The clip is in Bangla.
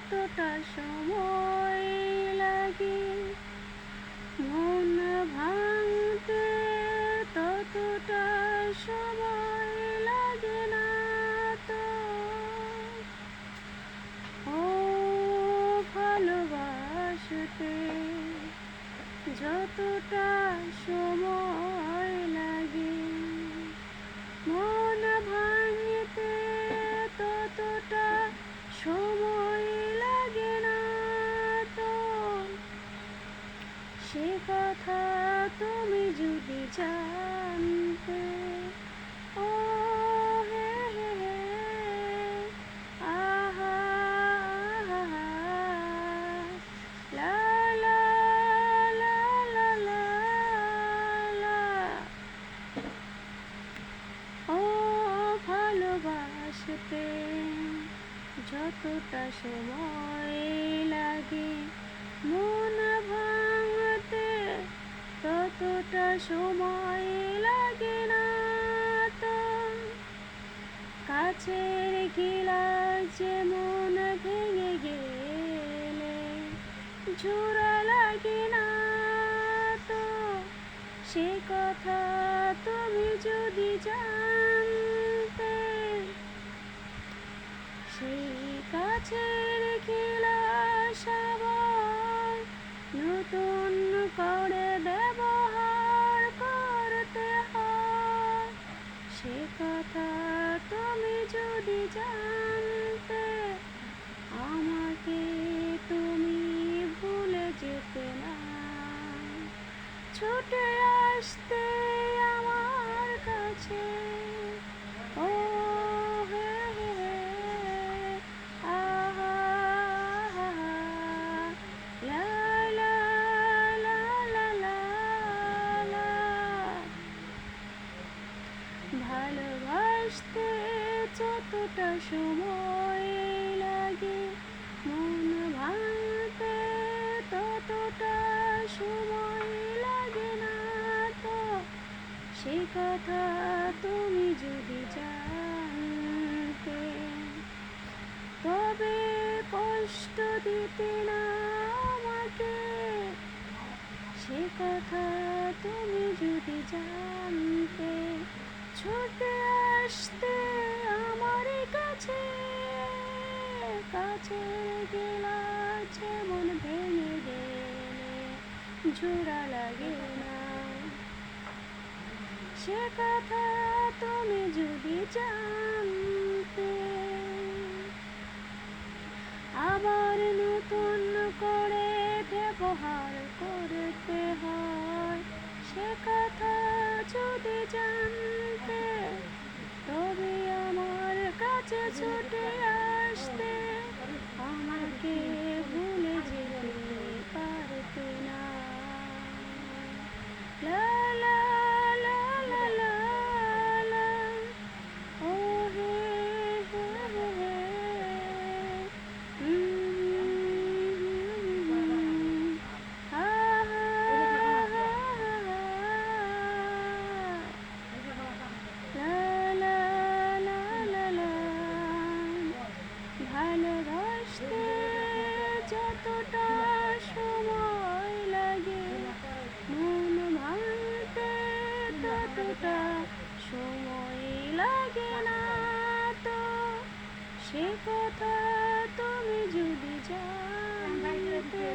কতটা সময় লাগে? মন ভাঙতে ততটা সময় লাগে না তো। ও ভালোবাসতে যতটা সময় ভালোবাসতে যতটা সময় লাগে মন ভাঙতে ততটা সময় কাছের গিলাস মন ভেঙে গেলে ঝোড়া লাগে না তো, সে কথা তুমি যদি জানতে, সেই কাছের গিলাস আবার নতুন করে ব্যবহার যদি জানতে আমাকে তুমি ভুলে যেতে না। ছুটে আসতে যতটা সময় লাগে? মন ভাঙতে ততটা সময় লাগে না তো? সে কথা তুমি যদি জানতে, তবে কষ্ট দিতে না আমাকে। সে কথা তুমি যদি জানতে, ছুটে আসতে কাছে কাছে গেলা যেমন ভেঙে গেলে জোড়া লাগে না। সে কথা তুমি যদি জানতে, আবার নতুন করে ব্যবহার করতে হয়। সে কথা ভালোবাসতে যতটা সময় লাগে, মন ভাঙতে ততটা সময় লাগে না তো। সে কথা তুমি যদি জানতে